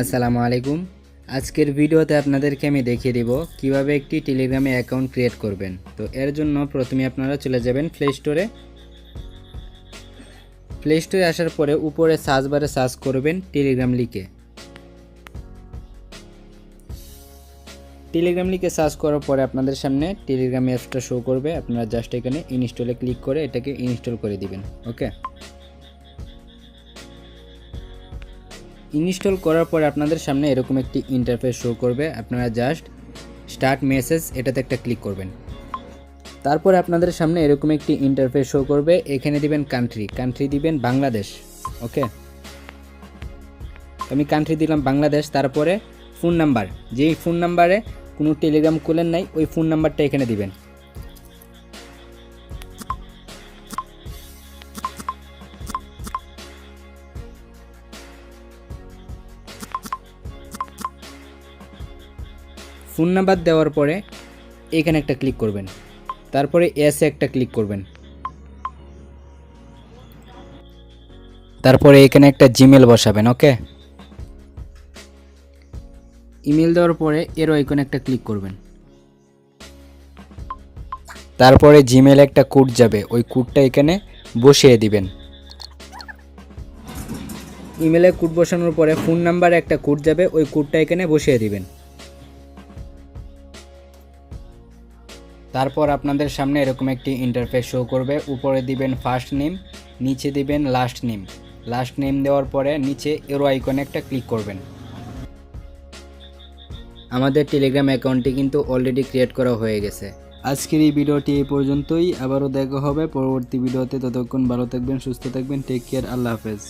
আসসালামু আলাইকুম। আজকের ভিডিওতে আপনাদেরকে আমি দেখিয়ে দেব কীভাবে একটি টেলিগ্রামে অ্যাকাউন্ট ক্রিয়েট করবেন। তো এর জন্য প্রথমে আপনারা চলে যাবেন প্লে স্টোরে প্লে স্টোরে আসার পরে উপরে সার্চ বারে সার্চ করবেন টেলিগ্রাম লিখে। টেলিগ্রাম লিখে সার্চ করার পরে আপনাদের সামনে টেলিগ্রাম অ্যাপসটা শো করবে। আপনারা জাস্ট এখানে ইনস্টলে ক্লিক করে এটাকে ইনস্টল করে দিবেন। ওকে ইনস্টল করার পরে আপনাদের সামনে এরকম একটি ইন্টারফেস শো করবে। আপনারা জাস্ট স্টার্ট মেসেজ এটাতে একটা ক্লিক করবেন। তারপরে আপনাদের সামনে এরকম একটি ইন্টারফেস শো করবে। এখানে দিবেন কান্ট্রি কান্ট্রি দিবেন বাংলাদেশ ওকে আমি কান্ট্রি দিলাম বাংলাদেশ, তারপরে ফোন নাম্বার যেই ফোন নাম্বারে কোনো টেলিগ্রাম খুলেন নাই, ওই ফোন নাম্বারটা এখানে দিবেন। ফোন নাম্বার দেওয়ার পরে এখানে একটা ক্লিক করবেন। তারপরে এসে একটা ক্লিক করবেন। তারপরে এখানে একটা জিমেল বসাবেন, ওকে? ইমেল দেওয়ার পরে এর আইকনে একটা ক্লিক করবেন। তারপরে জিমেল একটা কোড যাবে, ওই কোডটা এখানে বসিয়ে দিবেন। ইমেলে কোড বসানোর পরে ফোন নাম্বারে একটা কোড যাবে, ওই কোডটা এখানে বসিয়ে দিবেন। তারপর আপনাদের সামনে এরকম একটি ইন্টারফেস শো করবে। উপরে দিবেন ফার্স্ট নেম নিচে দিবেন লাস্ট নেম লাস্ট নেম দেওয়ার পরে নিচে এরো আইকনে একটা ক্লিক করবেন। আমাদের টেলিগ্রাম অ্যাকাউন্টটি কিন্তু অলরেডি ক্রিয়েট করা হয়ে গেছে। আজকের এই ভিডিওটি এই পর্যন্তই। আবারও দেখা হবে পরবর্তী ভিডিওতে। ততক্ষণ ভালো থাকবেন, সুস্থ থাকবেন। টেক কেয়ার আল্লাহ হাফেজ।